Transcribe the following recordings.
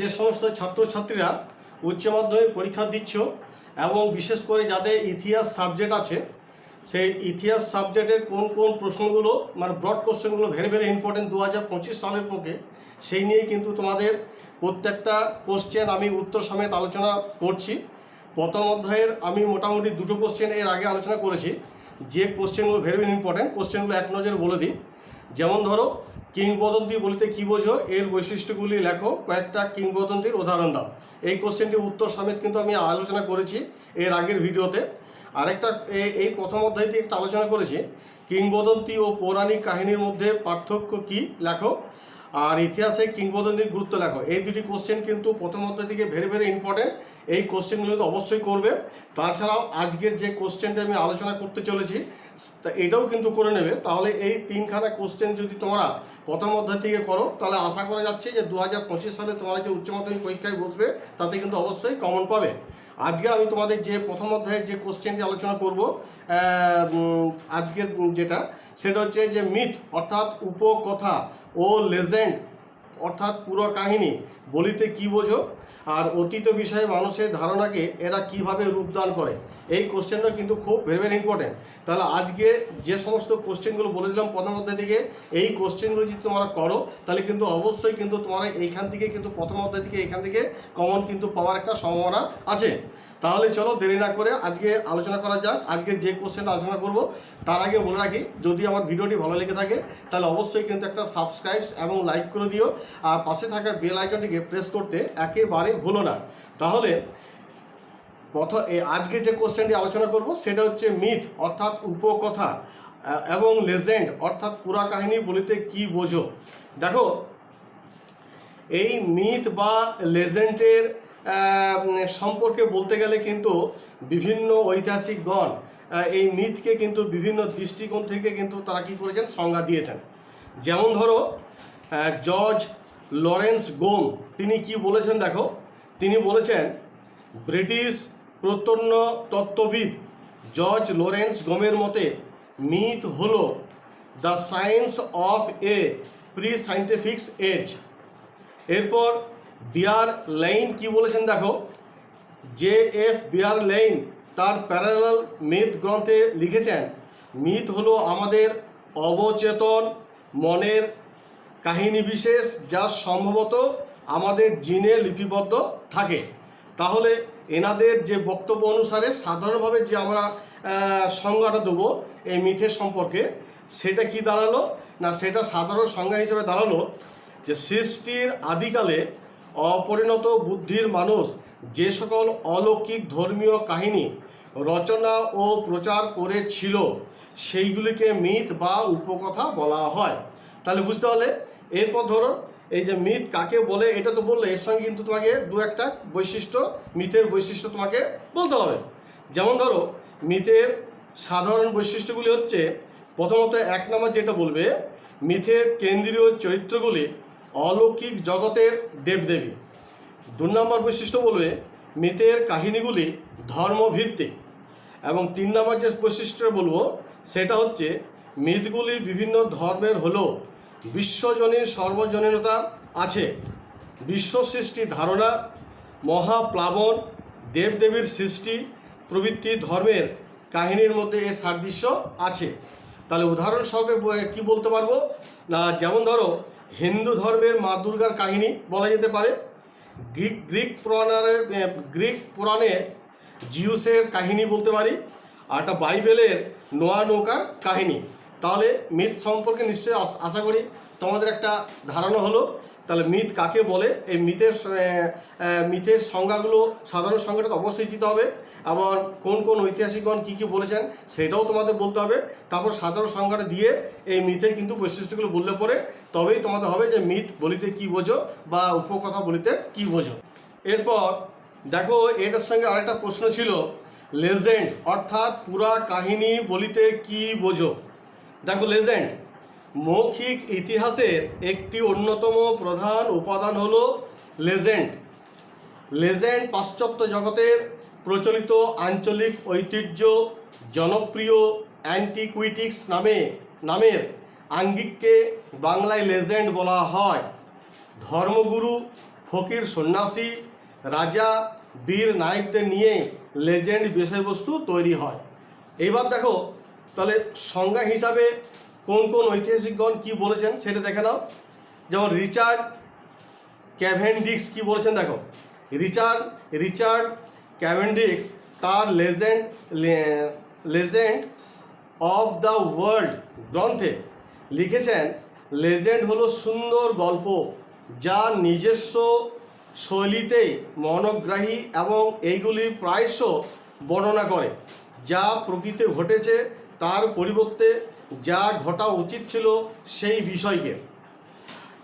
যে সমস্ত ছাত্রছাত্রীরা উচ্চ মাধ্যমিক পরীক্ষা দিচ্ছ এবং বিশেষ করে যাদের ইতিহাস সাবজেক্ট আছে, সেই ইতিহাস সাবজেক্টের কোন কোন প্রশ্নগুলো মানে ব্রড কোশ্চেনগুলো ভেরি ভেরি ইম্পর্টেন্ট দু হাজার পঁচিশ সালের পক্ষে, সেই নিয়ে কিন্তু তোমাদের প্রত্যেকটা কোশ্চেন আমি উত্তর সমেত আলোচনা করছি। প্রথম অধ্যায়ের আমি মোটামুটি দুটো কোশ্চেন এর আগে আলোচনা করেছি। যে কোশ্চেনগুলো ভেরি ভেরি ইম্পর্টেন্ট কোশ্চেনগুলো এক নজরে বলে দিই। যেমন ধরো কিংবদন্তি বলতে কি বোঝো? এর বৈশিষ্ট্যগুলি লেখো। কয়েকটা কিংবদন্তির উদাহরণ দাও। এই কোশ্চেনটির উত্তর সমেত কিন্তু আমি আলোচনা করেছি এর আগের ভিডিওতে। আরেকটা এই প্রথম অধ্যায়টি একটা আলোচনা করেছি। কিংবদন্তি ও পৌরাণিক কাহিনীর মধ্যে পার্থক্য কি? লেখো। আর ইতিহাসে কিংবদন্তির গুরুত্ব লেখো। এই দুটি কোশ্চেন কিন্তু প্রথম অধ্যায় থেকে ভেরি ভেরি ইম্পর্টেন্ট এই কোশ্চেনগুলো তো অবশ্যই করবে। তাছাড়াও আজকের যে কোশ্চেনটা আমি আলোচনা করতে চলেছি এটাও কিন্তু করে নেবে। তাহলে এই তিনখানা কোশ্চেন যদি তোমরা প্রথম অধ্যায় থেকে করো, তাহলে আশা করা যাচ্ছে যে দু হাজার পঁচিশ সালে তোমরা যে উচ্চ মাধ্যমিক পরীক্ষায় বসবে, তাতে কিন্তু অবশ্যই কমন পাবে। আজকে আমি তোমাদের যে প্রথম অধ্যায়ের যে কোশ্চেনটি আলোচনা করব আজকের যেটা, সেটা হচ্ছে যে মিথ অর্থাৎ উপকথা ও লেজেন্ড অর্থাৎ পুরো কাহিনী, বলিতে কি বোঝো? আর অতীত বিষয়ে মানুষের ধারণাকে এরা কীভাবে রূপদান করে? এই কোশ্চেনটা কিন্তু খুব ভেরি ভেরি ইম্পর্টেন্ট তাহলে আজকে যে সমস্ত কোশ্চেনগুলো বলে দিলাম প্রথম অধ্যায় থেকে, এই কোশ্চেনগুলো যদি তোমরা করো, তাহলে কিন্তু অবশ্যই কিন্তু তোমরা এইখান থেকে কিন্তু প্রথম অধ্যায় থেকে এখান থেকে কমন কিন্তু পাওয়ার একটা সম্ভাবনা আছে। তাহলে চলো দেরি না করে আজকে আলোচনা করা যাক। আজকে যে কোশ্চেনটা আলোচনা করব, তার আগে বলে রাখি, যদি আমার ভিডিওটি ভালো লেগে থাকে, তাহলে অবশ্যই কিন্তু একটা সাবস্ক্রাইব এবং লাইক করে দিও। আর পাশে থাকা বেল আইকনটিকে প্রেস করতে একেবারে ভুলো না। তাহলে প্রথম আজকে যে কোশ্চেনটি আলোচনা করব, সেটা হচ্ছে মিথ অর্থাৎ উপকথা এবং লেজেন্ড অর্থাৎ পুরা কাহিনী বলিতে কি বোঝো? দেখো, এই মিথ বা লেজেন্ডের সম্পর্কে বলতে গেলে কিন্তু বিভিন্ন ঐতিহাসিকগণ এই মিথকে কিন্তু বিভিন্ন দৃষ্টিকোণ থেকে কিন্তু তারা কি করেছেন? সংজ্ঞা দিয়েছেন। যেমন ধরো জর্জ লরেন্স গোম তিনি কি বলেছেন দেখো? তিনি বলেছেন, ব্রিটিশ প্রত্যন্ন তত্ত্ববিদ জর্জ লরেন্স গোমের মতে, মিথ হল the science of a pre scientific age. এরপর বিয়ার লাইন কি বলেছেন দেখো? জে এফ বিয়ার লাইন, তার প্যারালাল মিথ গ্রন্থে লিখেছেন। মিথ হলো আমাদের অবচেতন মনের কাহিনী বিশেষ, যা সম্ভবত আমাদের জিনে লিপিবদ্ধ থাকে। তাহলে এনাদের যে বক্তব্য অনুসারে সাধারণভাবে যে আমরা সংজ্ঞাটা দেবো এই মিথের সম্পর্কে, সেটা কি দাঁড়াল? না, সেটা সাধারণ সংজ্ঞা হিসেবে দাঁড়াল যে সৃষ্টির আদিকালে অপরিণত বুদ্ধির মানুষ, যে সকল অলৌকিক ধর্মীয় কাহিনী, রচনা ও প্রচার করেছিল, সেইগুলিকে মিথ বা উপকথা বলা হয়। তাহলে বুঝতে পারলে, এরপর ধরো, এই যে মিথ কাকে বলে, এটা তো বললে, এর সঙ্গে কিন্তু তোমাকে দু একটা বৈশিষ্ট্য, মিথের বৈশিষ্ট্য তোমাকে বলতে হবে। যেমন ধরো, মিথের সাধারণ বৈশিষ্ট্যগুলি হচ্ছে, প্রথমত এক নম্বর যেটা বলবে, মিথের কেন্দ্রীয় চরিত্রগুলি অলৌকিক জগতের দেবদেবী। দু নম্বর বৈশিষ্ট্য বলবে, মৃতের কাহিনীগুলি ধর্মভিত্তিক। এবং তিন নম্বর যে বৈশিষ্ট্য বলব, সেটা হচ্ছে মিথগুলি বিভিন্ন ধর্মের হলেও বিশ্বজনীন সর্বজনীনতা আছে। বিশ্ব সৃষ্টির ধারণা, মহাপ্লাবন, দেবদেবীর সৃষ্টি প্রভৃতি ধর্মের কাহিনীর মধ্যে এর সাদৃশ্য আছে। তাহলে উদাহরণস্বরূপে কি বলতে পারব? না, যেমন ধরো, হিন্দু ধর্মের মা দুর্গার কাহিনী বলা যেতে পারে। গ্রিক গ্রিক পুরাণের গ্রিক পুরাণে জিউসের কাহিনী বলতে পারি আর একটা বাইবেলের নোয়া নৌকার কাহিনী। তাহলে মিথ সম্পর্কে নিশ্চয়ই আশা করি তোমাদের একটা ধারণা হলো। তাহলে মিথ কাকে বলে? এই মিথের মিথের সংজ্ঞাগুলো সাধারণ সংজ্ঞাটা তো অবশ্যই দিতে হবে। আবার কোন কোন ঐতিহাসিকগণ কী কী বলেছেন সেটাও তোমাদের বলতে হবে। তারপর সাধারণ সংজ্ঞাটা দিয়ে এই মিথের কিন্তু বৈশিষ্ট্যগুলো বললে পরে তবেই তোমাদের হবে যে মিথ বলিতে কি বোঝো বা উপকথা বলিতে কি বোঝো। এরপর দেখো, এটার সঙ্গে আরেকটা প্রশ্ন ছিল, লেজেন্ড অর্থাৎ পুরা কাহিনী বলিতে কি বোঝো? দেখো, লেজেন্ড মৌখিক ইতিহাসের একটি অন্যতম প্রধান উপাদান হলো লেজেন্ড। লেজেন্ড পাশ্চাত্য জগতের প্রচলিত আঞ্চলিক ঐতিহ্য জনপ্রিয় অ্যান্টিকুইটিক্স নামে, নামের আঙ্গিককে বাংলায় লেজেন্ড বলা হয়। ধর্মগুরু ফকির সন্ন্যাসী, রাজা, বীর নায়কদের নিয়ে লেজেন্ড বিষয়বস্তু তৈরি হয়। এইবার দেখো, তাহলে সংজ্ঞা হিসাবে কোন কোন ঐতিহাসিকগণ কি বলেছেন সেটা দেখে নাও। যেমন রিচার্ড ক্যাভেন্ডিক্স কি বলেছেন দেখো। রিচার্ড রিচার্ড ক্যাভেন্ডিক্স তার legend legend of the world গ্রন্থে লিখেছেন, লেজেন্ড হলো সুন্দর গল্প যা নিজস্ব শৈলীতে মনোগ্রাহী এবং এইগুলি প্রায়শ বর্ণনা করে, যা প্রকৃতি ঘটেছে তার পরিবর্তে যা ঘটা উচিত ছিল সেই বিষয়কে।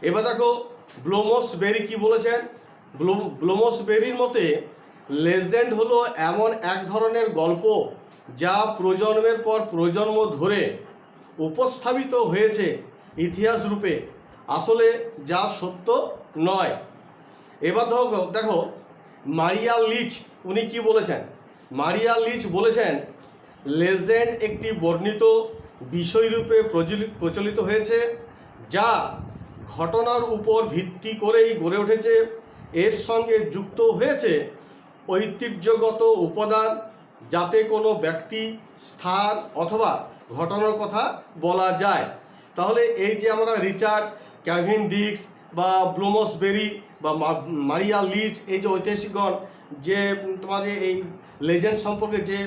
এবার দেখো, ব্লোমস বেরি কি বলেছেন ব্লো- ব্লোমস বেরির মতে, লেজেন্ড হলো এমন এক ধরনের গল্প যা প্রজন্মের পর প্রজন্ম ধরে উপস্থাপিত হয়েছে ইতিহাস রূপে। আসলে যা সত্য নয়। এবার দেখো দেখো, মারিয়া লিচ, উনি কি বলেছেন? মারিয়া লিচ বলেছেন, লেজেন্ড একটি বর্ণিত বিষয়রূপে প্রচলিত হয়েছে, যা ঘটনার উপর ভিত্তি করেই গড়ে উঠেছে। এর সঙ্গে যুক্ত হয়েছে ঐতিহ্যগত উপাদান, যাতে কোনো ব্যক্তি, স্থান অথবা ঘটনার কথা বলা যায়। তাহলে এই যে আমরা রিচার্ড, ক্যাভিন ডিক্স বা ব্লুমসবেরি বা মারিয়া লিচ, এই যে ঐতিহাসিকগণ, যে তোমাদের এই লেজেন্ড সম্পর্কে যে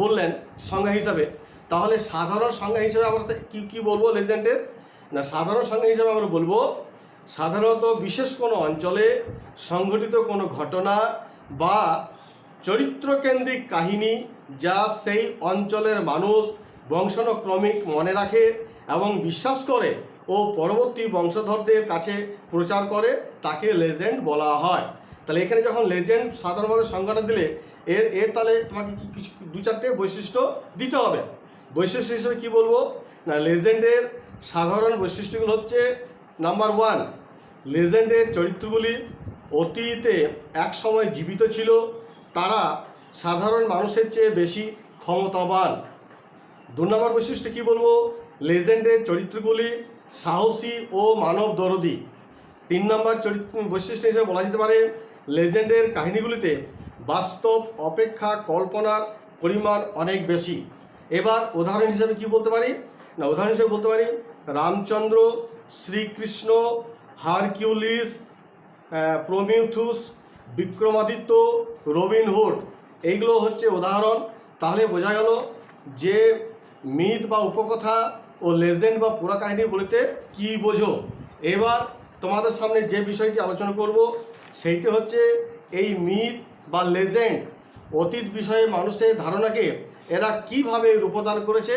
বললেন, সংজ্ঞা হিসাবে তাহলে সাধারণ সংজ্ঞা হিসেবে আমরা কি কি বলব লেজেন্ডের না, সাধারণ সংজ্ঞা হিসেবে আমরা বলব, সাধারণত বিশেষ কোনো অঞ্চলে সংঘটিত কোনো ঘটনা বা চরিত্রকেন্দ্রিক কাহিনী যা সেই অঞ্চলের মানুষ বংশানুক্রমিক মনে রাখে এবং বিশ্বাস করে ও পরবর্তী বংশধরদের কাছে প্রচার করে, তাকে লেজেন্ড বলা হয়। তাহলে এখানে যখন লেজেন্ড সাধারণভাবে সংজ্ঞাটা দিলে, এর এর তাহলে তোমাকে কিছু দু চারটে বৈশিষ্ট্য দিতে হবে। বৈশিষ্ট্য হিসেবে কি বলব? না লেজেন্ডের সাধারণ বৈশিষ্ট্যগুলো হচ্ছে নাম্বার ওয়ান লেজেন্ডের চরিত্রগুলি অতীতে এক সময় জীবিত ছিল, তারা সাধারণ মানুষের চেয়ে বেশি ক্ষমতাবান। দু নম্বর বৈশিষ্ট্য কী বলব? লেজেন্ডের চরিত্রগুলি সাহসী ও মানব দরদি। তিন নম্বর চরিত্র, বৈশিষ্ট্য হিসেবে বলা যেতে পারে লেজেন্ডের কাহিনীগুলিতে বাস্তব অপেক্ষা কল্পনার পরিমাণ অনেক বেশি। এবার উদাহরণ হিসেবে কি বলতে পারি? না, উদাহরণ হিসেবে বলতে পারি, Ramchandra, Shrikrishna, Hercules Prometheus, Vikramaditya, Robin Robin Hood এইগুলো হচ্ছে উদাহরণ। তাহলে বোঝা গেল যে মিথ বা উপকথা ও লেজেন্ড বা পুরা কাহিনী বলতে কি বোঝো? এবার তোমাদের সামনে যে বিষয়টি আলোচনা করব, সেইটি হচ্ছে এই মিথ বা লেজেন্ড অতীত বিষয়ে মানুষের ধারণাকে এরা কীভাবে রূপদান করেছে,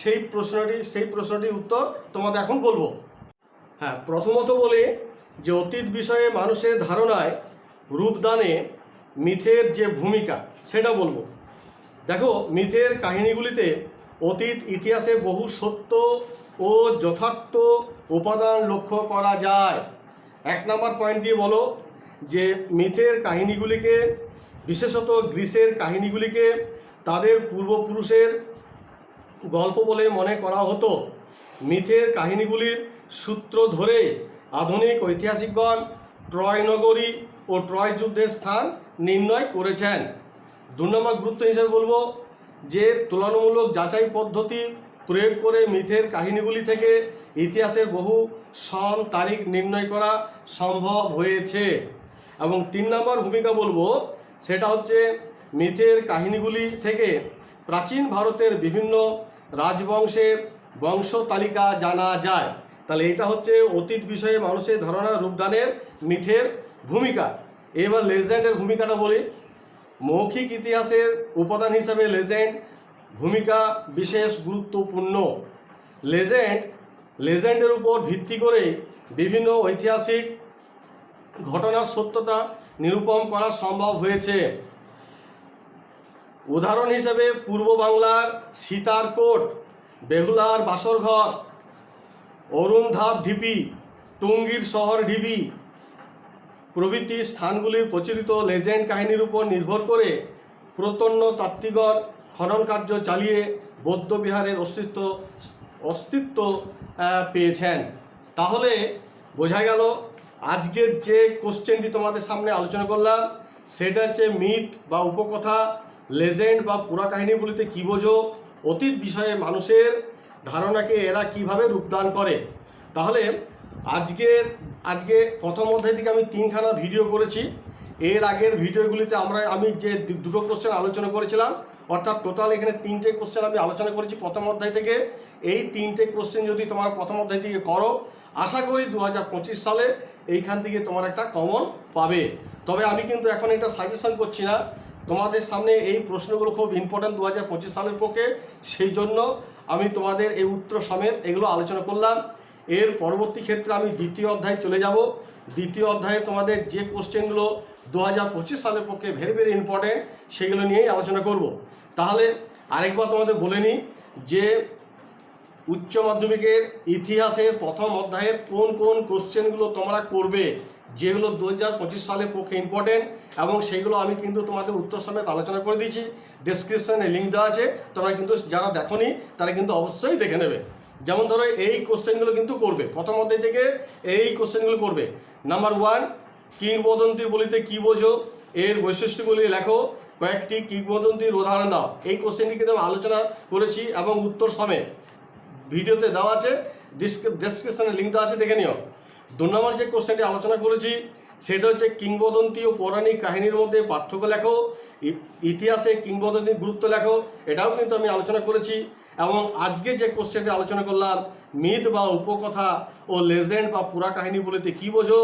সেই প্রশ্নটি, সেই প্রশ্নটির উত্তর তোমাদের এখন বলব। হ্যাঁ প্রথমত বলে যে অতীত বিষয়ে মানুষের ধারণায় রূপদানে মিথের যে ভূমিকা, সেটা বলব। দেখো, মিথের কাহিনীগুলিতে অতীত ইতিহাসে বহু সত্য ও যথার্থ উপাদান লক্ষ্য করা যায়। এক নম্বর পয়েন্ট দিয়ে বলো যে মিথের কাহিনীগুলিকে, বিশেষত গ্রীসের কাহিনীগুলিকে তাদের পূর্বপুরুষের গল্প বলে মনে করা হতো। মিথের কাহিনীগুলির সূত্র ধরে আধুনিক ঐতিহাসিকগণ ট্রয় নগরী ও ট্রয় যুদ্ধের স্থান নির্ণয় করেছেন। দু নম্বর গুরুত্ব হিসেবে বলব যে, তুলনামূলক যাচাই পদ্ধতি প্রয়োগ করে মিথের কাহিনীগুলি থেকে ইতিহাসের বহু সন তারিখ নির্ণয় করা সম্ভব হয়েছে। এবং তিন নম্বর ভূমিকা বলব, সেটা হচ্ছে মিথের কাহিনীগুলি থেকে প্রাচীন ভারতের বিভিন্ন রাজবংশের বংশ তালিকা জানা যায়। তাহলে এটা হচ্ছে অতীত বিষয়ে মানুষের ধারণা রূপদানের মিথের ভূমিকা। এবার লেজেন্ডের ভূমিকাটা বলি। মৌখিক ইতিহাসের উপাদান হিসাবে লেজেন্ড ভূমিকা বিশেষ গুরুত্বপূর্ণ। লেজেন্ড, লেজেন্ডের উপর ভিত্তি করে বিভিন্ন ঐতিহাসিক ঘটনার সত্যতা নিরূপণ করা সম্ভব হয়েছে। উদাহরণ হিসেবে পূর্ব বাংলার সীতারকোট বেহুলার বাসরঘর অরুণধাপ ঢিপি, টুঙ্গির শহর ঢিবি প্রভৃতি স্থানগুলির প্রচলিত লেজেন্ড কাহিনীর উপর নির্ভর করে প্রতন্ন তাত্ত্বিকগণ খনন কার্য চালিয়ে বৌদ্ধ বিহারের অস্তিত্ব অস্তিত্ব পেয়েছেন। তাহলে বোঝা গেল, আজকের যে কোশ্চেনটি তোমাদের সামনে আলোচনা করলাম, সেটা হচ্ছে মিথ বা উপকথা লেজেন্ড বা পুরা কাহিনী বলিতে কী বোঝো? অতীত বিষয়ে মানুষের ধারণাকে এরা কীভাবে রূপদান করে? তাহলে আজকের, আজকে প্রথম অধ্যায় থেকে আমি তিনখানা ভিডিও করেছি। এর আগের ভিডিওগুলিতে আমরা, আমি যে দুটো কোশ্চেন আলোচনা করেছিলাম, অর্থাৎ টোটাল এখানে তিনটে কোশ্চেন আমি আলোচনা করেছি প্রথম অধ্যায় থেকে। এই তিনটে কোশ্চেন যদি তোমার প্রথম অধ্যায় থেকে করো, আশা করি দু হাজার পঁচিশ সালে এইখান থেকে তোমার একটা কমন পাবে। তবে আমি কিন্তু এখন এটা সাজেশন করছি না। তোমাদের সামনে এই প্রশ্নগুলো খুব ইম্পর্ট্যান্ট দু হাজার পঁচিশ সালের পক্ষে। সেই জন্য আমি তোমাদের এই উত্তর সমেত এগুলো আলোচনা করলাম। এর পরবর্তী ক্ষেত্রে আমি দ্বিতীয় অধ্যায়ে চলে যাব। দ্বিতীয় অধ্যায়ে তোমাদের যে কোশ্চেনগুলো দু হাজার পঁচিশ সালের পক্ষে ভেরি ভেরি ইম্পর্ট্যান্ট সেগুলো নিয়েই আলোচনা করব। তাহলে আরেকবার তোমাদের বলে নিই যে উচ্চ মাধ্যমিকের ইতিহাসের প্রথম অধ্যায়ের কোন কোন কোশ্চেনগুলো তোমরা করবে? যেগুলো দু হাজার পঁচিশ সালের পক্ষে ইম্পর্টেন্ট এবং সেইগুলো আমি কিন্তু তোমাদের উত্তর সমেত আলোচনা করে দিয়েছি। ডেসক্রিপশনে লিঙ্ক দেওয়া আছে। তোমরা কিন্তু যারা দেখোনি, তারা কিন্তু অবশ্যই দেখে নেবে। যেমন ধরো, এই কোশ্চেনগুলো কিন্তু করবে। প্রথম অধ্যায় থেকে এই কোশ্চেনগুলো করবে। নাম্বার ওয়ান কিংবদন্তি বলিতে কি বোঝো? এর বৈশিষ্ট্যগুলি লেখো। কয়েকটি কিংবদন্তির উদাহরণ দাও। এই কোশ্চেনটি কিন্তু আমি আলোচনা করেছি এবং উত্তর সমেত ভিডিওতে দেওয়া আছে। ডেসক্রিপশনে লিঙ্ক দেওয়া আছে, দেখে নিও। দু নম্বর যে কোশ্চেনটি আলোচনা করেছি, সেটা হচ্ছে কিংবদন্তি ও পৌরাণিক কাহিনীর মধ্যে পার্থক্য লেখো ইতিহাসে কিংবদন্তির গুরুত্ব লেখো, এটাও কিন্তু আমি আলোচনা করেছি। এবং আজকে যে কোশ্চেনটি আলোচনা করলাম, মিথ বা উপকথা ও লেজেন্ড বা পুরা কাহিনী বলিতে কী বোঝো?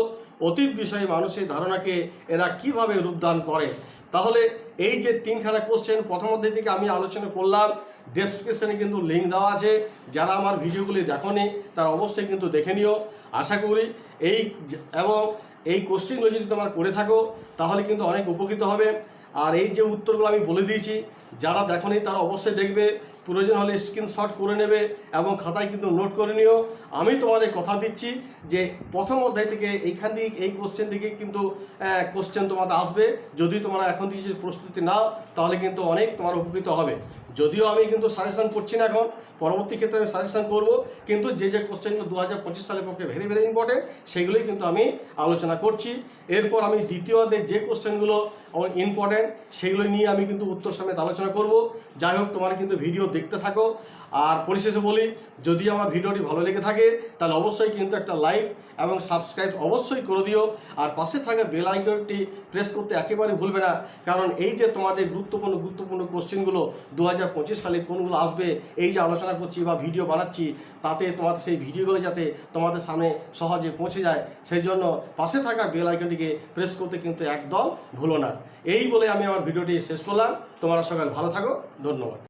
অতীত বিষয়ে মানুষের ধারণাকে এরা কীভাবে রূপদান করে? তাহলে এই যে তিনখানা কোশ্চেন প্রথম অধ্যায় থেকে আমি আলোচনা করলাম ডেসক্রিপশনে কিন্তু লিঙ্ক দেওয়া আছে। যারা আমার ভিডিওগুলি দেখনি, তারা অবশ্যই কিন্তু দেখে নিও। আশা করি এই এবং এই কোশ্চেনগুলো যদি তোমার করে থাকো, তাহলে কিন্তু অনেক উপকৃত হবে। আর এই যে উত্তরগুলো আমি বলে দিয়েছি, যারা দেখনি, তারা অবশ্যই দেখবে। প্রয়োজন হলে স্ক্রিনশট করে নেবে এবং খাতায় কিন্তু নোট করে নিও। আমি তোমাদের কথা দিচ্ছি যে প্রথম অধ্যায় থেকে এইখান থেকে এই কোশ্চেন থেকে কিন্তু কোশ্চেন তোমাদের আসবে। যদি তোমরা এখন যদি প্রস্তুতি নাও, তাহলে কিন্তু অনেক তোমার উপকৃত হবে। যদিও আমি কিন্তু সাজেশন করছি না এখন, পরবর্তী ক্ষেত্রে আমি সাজেশন করব, কিন্তু যে যে কোশ্চেনগুলো দু হাজার পঁচিশ সালের পক্ষে ভেরি ভেরি ইম্পর্টেন্ট সেগুলোই কিন্তু আমি আলোচনা করছি। এরপর আমি দ্বিতীয় যে কোশ্চেনগুলো আমার ইম্পর্টেন্ট সেগুলো নিয়ে আমি কিন্তু উত্তর সমেত আলোচনা করব। যাই হোক, তোমার কিন্তু ভিডিও দেখতে থাকো। আর পরিশেষে বলি, যদি আমার ভিডিওটি ভালো লেগে থাকে, তাহলে অবশ্যই কিন্তু একটা লাইক এবং সাবস্ক্রাইব অবশ্যই করে দিও। আর পাশে থাকা বেল আইকনটি প্রেস করতে একেবারে ভুলবে না, কারণ এই যে তোমাদের গুরুত্বপূর্ণ গুরুত্বপূর্ণ কোশ্চেনগুলো দু হাজার পঁচিশ সালে কোনগুলো আসবে, এই যে আলোচনা করছি বা ভিডিও বানাচ্ছি, তাতে তোমাদের সেই ভিডিওগুলো যাতে তোমাদের সামনে সহজে পৌঁছে যায়, সেই জন্য পাশে থাকা বেল আইকনটিকে প্রেস করতে কিন্তু একদম ভুলো না। এই বলে আমি আমার ভিডিওটি শেষ করলাম। তোমরা সকাল ভালো থাকো। ধন্যবাদ।